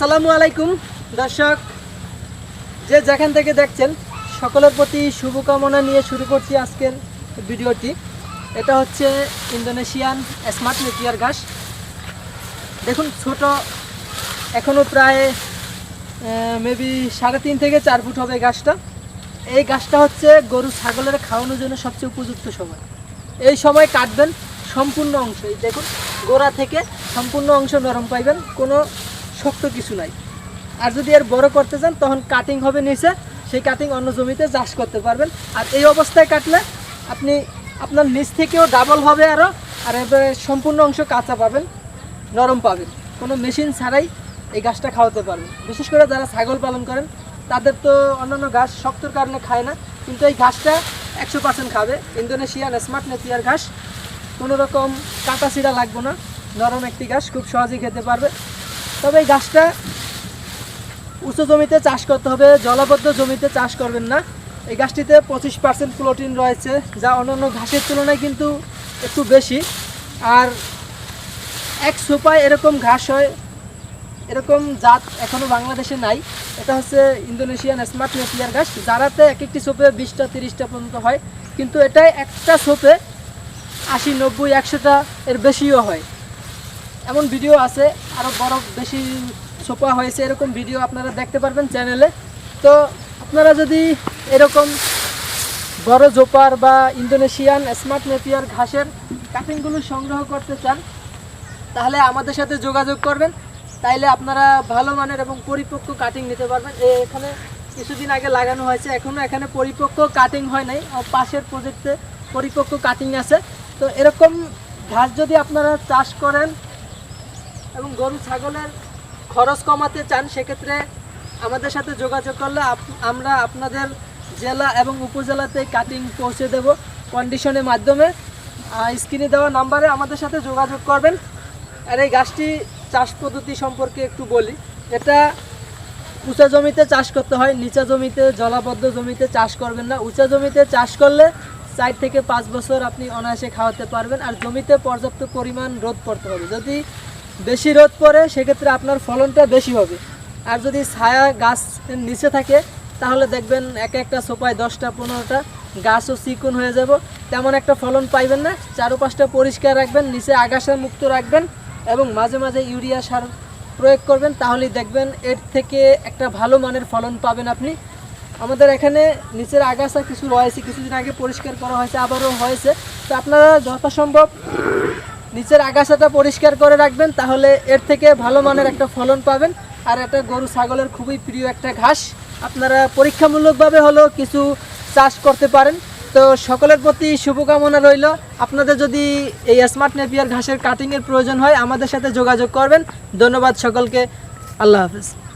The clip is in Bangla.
আসসালামু আলাইকুম, দর্শক। যে যেখান থেকে দেখছেন, সকলের প্রতি শুভকামনা নিয়ে শুরু করছি আজকের ভিডিওটি। এটা হচ্ছে ইন্দোনেশিয়ান স্মার্ট নেপিয়ার ঘাস দেখুন, ছোট এখনও প্রায় মেবি সাড়ে তিন থেকে চার ফুট হবে গাছটা এই গাছটা হচ্ছে গরু ছাগলের খাওয়ানোর জন্য সবচেয়ে উপযুক্ত সময়। এই সময় কাটবেন সম্পূর্ণ অংশ। দেখুন, গোড়া থেকে সম্পূর্ণ অংশ নরম পাইবেন। কোনো শক্ত কিছু নাই। আর যদি এর বড় করতে চান, তখন কাটিং হবে নিচে, সেই কাটিং অন্য জমিতে চাষ করতে পারবেন। আর এই অবস্থায় কাটলে আপনি আপনার নিচ থেকেও ডাবল হবে আরও আর এবারে সম্পূর্ণ অংশ কাঁচা পাবেন, নরম পাবেন। কোনো মেশিন ছাড়াই এই গাছটা খাওয়াতে পারবেন। বিশেষ করে যারা ছাগল পালন করেন, তাদের তো অন্যান্য ঘাস শক্তর কারণে খায় না, কিন্তু এই ঘাসটা একশো পার্সেন্ট খাবে। ইন্দোনেশিয়ান স্মার্ট নেপিয়ার ঘাস, কোনো রকম কাটা ছিঁড়া লাগবে না, নরম একটি ঘাস, খুব সহজেই খেতে পারবে। তবে এই ঘাসটা উঁচু জমিতে চাষ করতে হবে, জলাবদ্ধ জমিতে চাষ করবেন না। এই গাছটিতে পঁচিশ পার্সেন্ট প্রোটিন রয়েছে, যা অন্যান্য ঘাসের তুলনায় কিন্তু একটু বেশি। আর এক সোপায় এরকম ঘাস হয়, এরকম জাত এখনও বাংলাদেশে নাই। এটা হচ্ছে ইন্দোনেশিয়ান স্মার্ট নেপিয়ার ঘাস যারাতে এক একটি সোপে বিশটা, তিরিশটা পর্যন্ত হয়। কিন্তু এটাই একটা সোপে আশি, নব্বই, একশোটা এর বেশিও হয়। এমন ভিডিও আছে আরও বড় বেশি সোপা হয়েছে এরকম ভিডিও আপনারা দেখতে পারবেন চ্যানেলে। তো আপনারা যদি এরকম বড় জোপার বা ইন্দোনেশিয়ান স্মার্ট নেপিয়ার ঘাসের কাটিংগুলো সংগ্রহ করতে চান, তাহলে আমাদের সাথে যোগাযোগ করবেন। তাইলে আপনারা ভালো মানের এবং পরিপক্ক কাটিং নিতে পারবেন। এখানে কিছুদিন আগে লাগানো হয়েছে এখনও এখানে পরিপক্ক কাটিং হয় নাই পাশের প্রজেক্টে পরিপক্ক কাটিং আছে। তো এরকম ঘাস যদি আপনারা চাষ করেন এবং গরু, ছাগলের খরচ কমাতে চান, সেক্ষেত্রে আমাদের সাথে যোগাযোগ করলে আমরা আপনাদের জেলা এবং উপজেলাতে কাটিং পৌঁছে দেব। কন্ডিশনের মাধ্যমে স্ক্রিনে দেওয়া নাম্বারে আমাদের সাথে যোগাযোগ করবেন। আর এই গাছটি চাষ পদ্ধতি সম্পর্কে একটু বলি। এটা উঁচা জমিতে চাষ করতে হয়, নিচা জমিতে, জলাবদ্ধ জমিতে চাষ করবেন না। উঁচা জমিতে চাষ করলে চার থেকে পাঁচ বছর আপনি অনায়াসে খাওয়াতে পারবেন। আর জমিতে পর্যাপ্ত পরিমাণ রোদ পড়তে হবে। যদি বেশি রোদ পড়ে, সেক্ষেত্রে আপনার ফলনটা বেশি হবে। আর যদি ছায়া গাছ নিচে থাকে, তাহলে দেখবেন এক একটা সোপায় দশটা, পনেরোটা গাছও চিকন হয়ে যাব। তেমন একটা ফলন পাইবেন না। চারপাশটা পরিষ্কার রাখবেন, নিচে আগাছা মুক্ত রাখবেন এবং মাঝে মাঝে ইউরিয়া সার প্রয়োগ করবেন, তাহলেই দেখবেন এর থেকে একটা ভালো মানের ফলন পাবেন আপনি। আমাদের এখানে নিচের আগাছা কিছু রয়েছে, কিছুদিন আগে পরিষ্কার করা হয়েছে, আবারও হয়েছে। তো আপনারা যথাসম্ভব নিচের আগাছাটা পরিষ্কার করে রাখবেন, তাহলে এর থেকে ভালো মানের একটা ফলন পাবেন। আর এটা গরু ছাগলের খুবই প্রিয় একটা ঘাস। আপনারা পরীক্ষামূলকভাবে হলেও কিছু চাষ করতে পারেন। তো সকলের প্রতি শুভকামনা রইল। আপনাদের যদি এই স্মার্ট নেপিয়ার ঘাসের কাটিংয়ের প্রয়োজন হয়, আমাদের সাথে যোগাযোগ করবেন। ধন্যবাদ সকলকে। আল্লাহ হাফেজ।